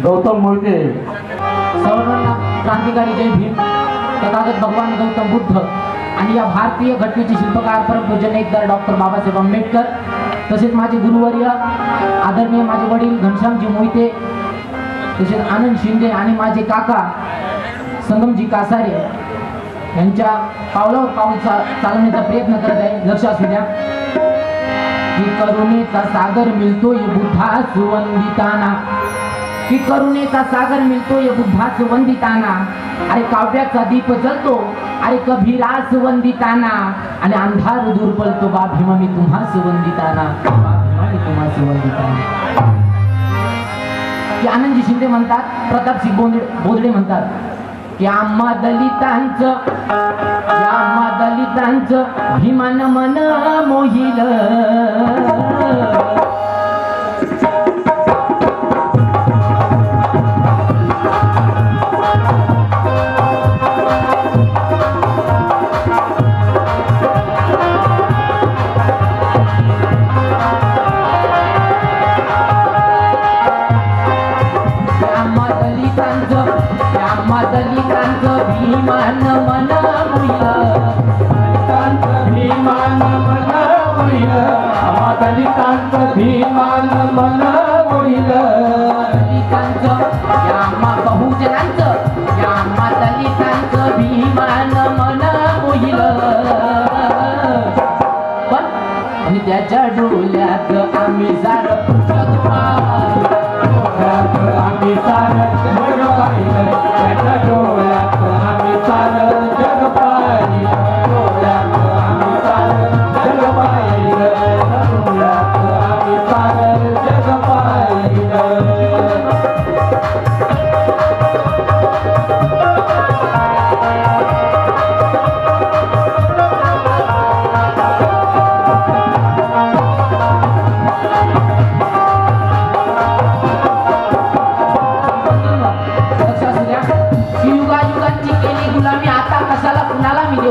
गौतम मोहिते सर्वांना क्रांतिकारी जय भीम तथागत भगवान गौतम बुद्ध आणि या भारतीय घटनेचे शिल्पकार परमपूज्य नेकदार डॉक्टर बाबासाहेब आंबेडकर तसेच माझे गुरुवर्य आदरणीय माझे वडील घनश्यामजी मोहिते तसेच आनंद शिंदे आणि माझे काका संगमजी कासारे यांच्या पावलावर पाऊल चा चालवण्याचा प्रयत्न करत आहे. लक्ष असू द्या. की करुणेचा सागर मिळतोय बुद्धा सुवंदिताना. की करुणेचा सागर मिळतोय बुद्धाच वंदिताना. अरे काव्याचा दीप जलतो अरे कभिरास वंदिताना. आणि अंधार दूर पळतो बा मी तुम्हा सुवंदिताना बा भीमा मी की आनंदजी शिंदे म्हणतात प्रतापसिंह बोंदडे बोदडे म्हणतात की आम्हा दलितांचं आम्हा दलितांचं भीमान मन मोहिल. आम्हा दलितांचं भीमान मन दलितांचं या आम्हा बहुजनांचं या दलितांचं भीमान मन पण आणि त्याच्या डोल्यात आम्ही सार आम्ही सार त्याच्या डोळ्यात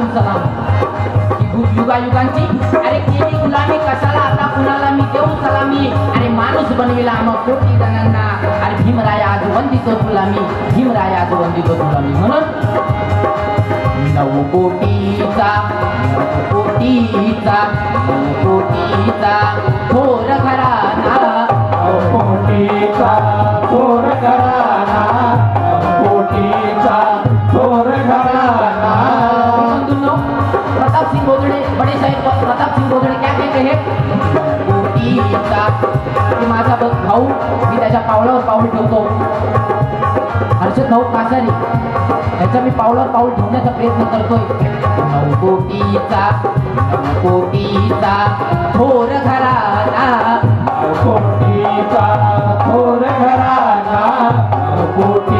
कुणाला मी सलाम. की गु- युगायुगांची अरे केली गुलामी कशाला आता कुणाला मी देऊ सलामी? अरे माणूस बनविला मग कोटी जणांना. अरे भीमराया आज वंदितो तुला मी भीमराया आज वंदितो तुला मी म्हणून नऊ कोटीचा नऊ कोटीचा नऊ कोटीचा थोर घराना कोटीचा थोर घराना पावलावर पाऊल ठेवतो. हर्षद भाऊ कासारी त्याच्या मी पावलावर पाऊल ठेवण्याचा प्रयत्न करतोय. नऊ कोटीचा नऊ कोटीचा थोर घराणा. कोटीचा थोर घराणा. कोटी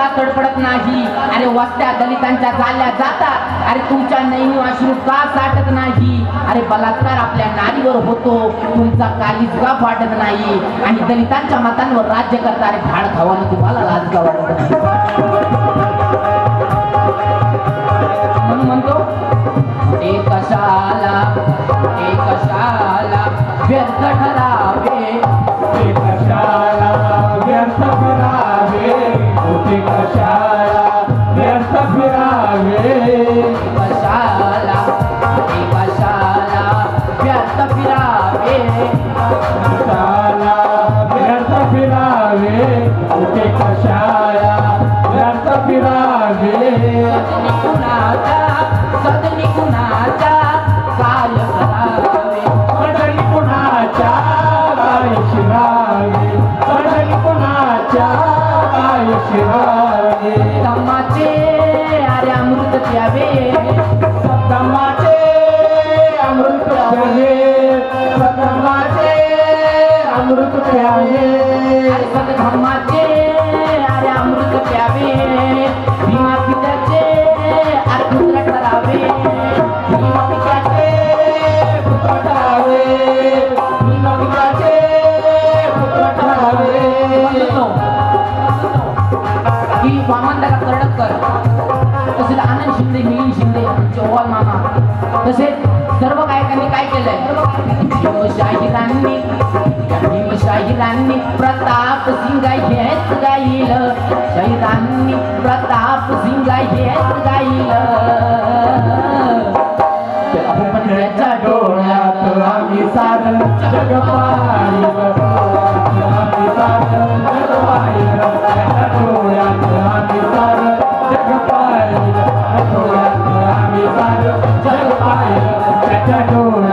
का तडफडत नाही. अरे वस्त्या दलितांच्या चालल्या जातात. अरे तुमच्या नैनी अश्रू का साठत नाही? अरे बलात्कार आपल्या नारीवर होतो. तुमचा काहीच का फाटत नाही. आणि दलितांच्या मतांवर राज्य करता अरे झाड खावा तुम्हाला लाज गावा कशाला व्यर्थ फिरावे? कशाला? कशाला व्यर्थ फिरावे? कशाला व्यर्थ फिरावे? होते कशाला व्यर्थ फिरावे? कुणाचा? सदनी कुणाचा? काय करावे अमृत प्यावे अरे सत धम्माचे अरे अमृत प्यावे भीमा पित्याचे अरे पुत्र ठरावे भीमा पित्याचे पुत्र ठरावे विनोदिकाचे पुत्र ठरावे म्हणतो की वामनदादा कर्डककर तसेच आनंद शिंदे मिलिंद शिंदे चौहान मामा तसेच सर्व गायकांनी काय केलंय? भीमशाहिरांनी या भीमशाहिरांनी प्रताप सिंग हेच गाईल शाहिरांनी प्रताप सिंग हेच गाईल आपण पण त्याच्या डोळ्यात आम्ही सारं जग पाहिलं आम्ही सारं जग पाहिलं त्याच्या डोळ्यात आम्ही सारं जग पाहिलं डोळ्यात आम्ही सारं जग पाहिलं त्याच्या डोळ्यात आम्ही सारं